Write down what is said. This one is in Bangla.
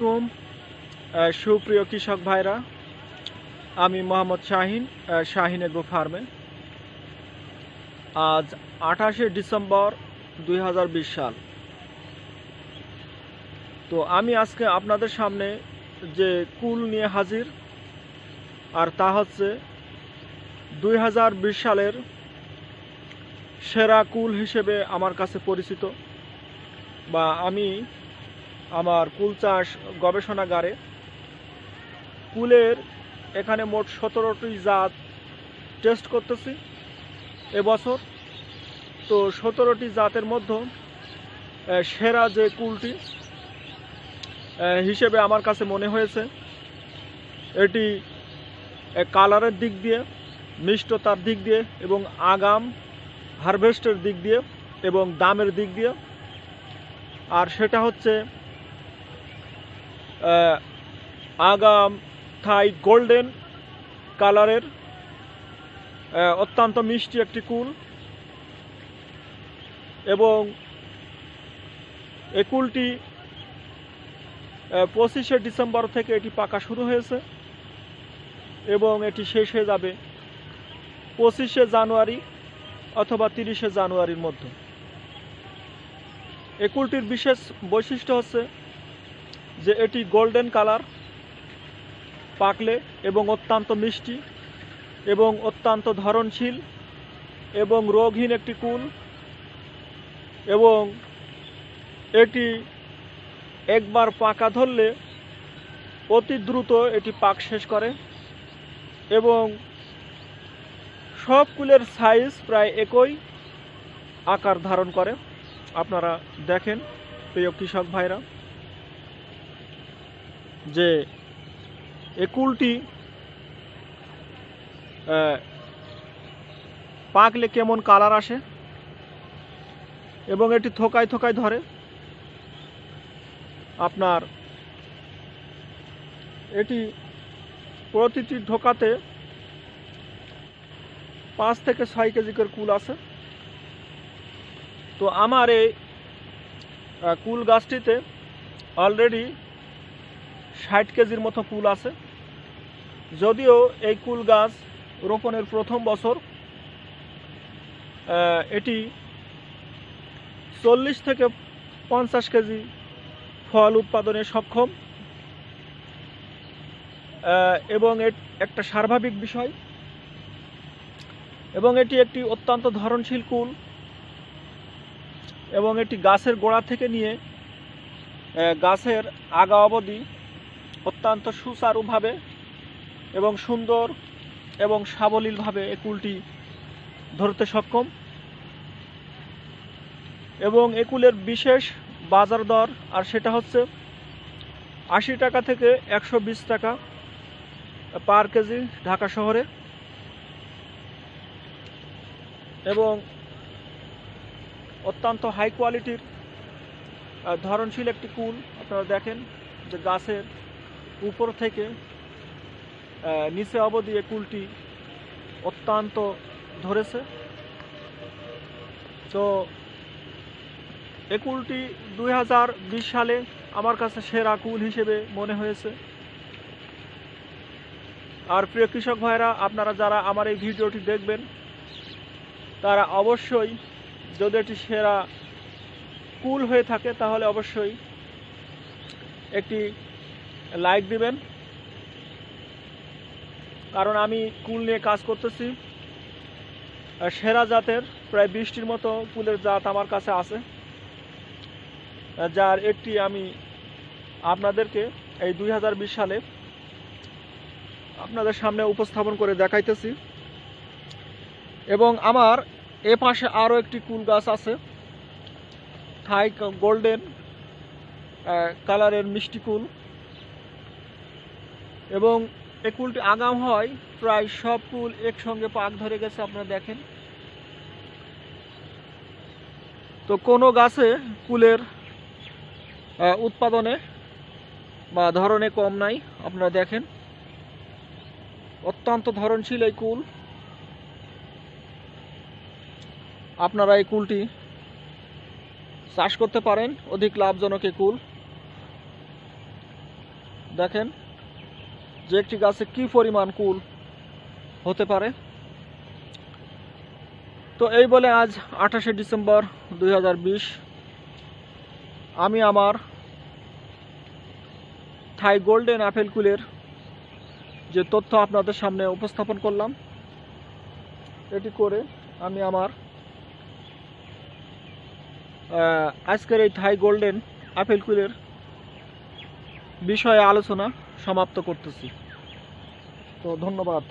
আলাইকুম। সুপ্রিয় কৃষক ভাইরা, আমি মোহাম্মদ শাহিন শাহিন এগ্রো ফার্মে। আজ আঠাশে ডিসেম্বর দুই হাজার বিশ সাল। তো আমি আজকে আপনাদের সামনে যে কুল নিয়ে হাজির, আর তা হচ্ছে দুই হাজার বিশ সালের সেরা কুল হিসেবে আমার কাছে পরিচিত, বা আমি আমার কুল চাষ গবেষণাগারে। কুলের এখানে মোট সতেরোটি জাত টেস্ট করতেছি এবছর। তো সতেরোটি জাতের মধ্যে সেরা যে কুলটি হিসেবে আমার কাছে মনে হয়েছে। এটি কালারের দিক দিয়ে, মিষ্টতার দিক দিয়ে এবং আগাম হারভেস্টের দিক দিয়ে এবং দামের দিক দিয়ে। আর সেটা হচ্ছে আগাম থাই গোল্ডেন কালারের অত্যন্ত মিষ্টি একটি কুল। এবং এই কুলটি পঁচিশে ডিসেম্বর থেকে এটি পাকা শুরু হয়েছে এবং এটি শেষ হয়ে যাবে পঁচিশে জানুয়ারি অথবা তিরিশে জানুয়ারির মধ্যে। এই কুলটির বিশেষ বৈশিষ্ট্য হচ্ছে যে এটি গোল্ডেন কালার, পাকলে এবং অত্যন্ত মিষ্টি এবং অত্যন্ত ধরনশীল এবং রোগহীন একটি কুল এবং এটি একবার পাকা ধরলে অতি দ্রুত এটি পাক শেষ করে এবং সব কুলের সাইজ প্রায় একই আকার ধারণ করে। আপনারা দেখেন, প্রিয় কৃষক ভাইরা। যে এ কুলটি পাকলে কেমন কালার আসে এবং এটি থোকায় থোকায় ধরে। আপনার এটি প্রতিটি ঢোকাতে পাঁচ থেকে ছয় কেজি করে কুল আছে। তো আমার এই কুল গাছটিতে অলরেডি ষাট কেজির মতো কুল আছে। যদিও এই কুল গাছ রোপণের প্রথম বছর এটি চল্লিশ থেকে পঞ্চাশ কেজি ফল উৎপাদনে সক্ষম। এবং একটা স্বাভাবিক বিষয়, এবং এটি একটি অত্যন্ত ধরনশীল কুল, এবং এটি গাছের গোড়া থেকে নিয়ে গাছের আগা অবধি অত্যন্ত সুচারুভাবে এবং সুন্দর এবং সাবলীলভাবে এ কুলটি ধরতে সক্ষম। এবং এ কুলের বিশেষ বাজার দর, আর সেটা হচ্ছে আশি টাকা থেকে একশো বিশ টাকা পার কেজি ঢাকা শহরে। এবং অত্যন্ত হাই কোয়ালিটির ধরনশীল একটি কুল, আপনারা দেখেন যে গাছের উপর থেকে নিচে অবধি এ কুলটি অত্যন্ত ধরেছে। তো এ কুলটি দুই হাজার বিশ সালে আমার কাছে সেরা কুল হিসেবে মনে হয়েছে। আর প্রিয় কৃষক ভাইরা, আপনারা যারা আমার এই ভিডিওটি দেখবেন, তারা অবশ্যই যদি এটি সেরা কুল হয়ে থাকে, তাহলে অবশ্যই একটি লাইক দিবেন। কারণ আমি কুল নিয়ে কাজ করতেছি। সেরা জাতের প্রায় বিশটির মতো কুলের জাত আমার কাছে আছে। যার একটি আমি আপনাদেরকে এই দুই হাজার বিশ সালে আপনাদের সামনে উপস্থাপন করে দেখাইতেছি। এবং আমার এ পাশে আরও একটি কুল গাছ আছে। থাই গোল্ডেন কালারের মিষ্টি কুল। এবং এই কুলটি আগাম হয়, প্রায় সব কুল একসঙ্গে পাক ধরে গেছে, আপনারা দেখেন। তো কোনো গাছে কুলের উৎপাদনে বা ধরনে কম নাই, আপনারা দেখেন। অত্যন্ত ধরনশীল এই কুল। আপনারা এই কুলটি চাষ করতে পারেন, অধিক লাভজনক এই কুল। দেখেন যে একটি গাছে কি পরিমাণ কুল হতে পারে? তো এই বলে আজ আঠাশে ডিসেম্বর দুই হাজার বিশ আমি আমার থাই গোল্ডেন আপেল কুলের যে তথ্য আপনাদের সামনে উপস্থাপন করলাম, এটি করে আমি আমার আজকের এই থাই গোল্ডেন আপেল কুলের বিষয়ে আলোচনা সমাপ্ত করতেছি। তো ধন্যবাদ।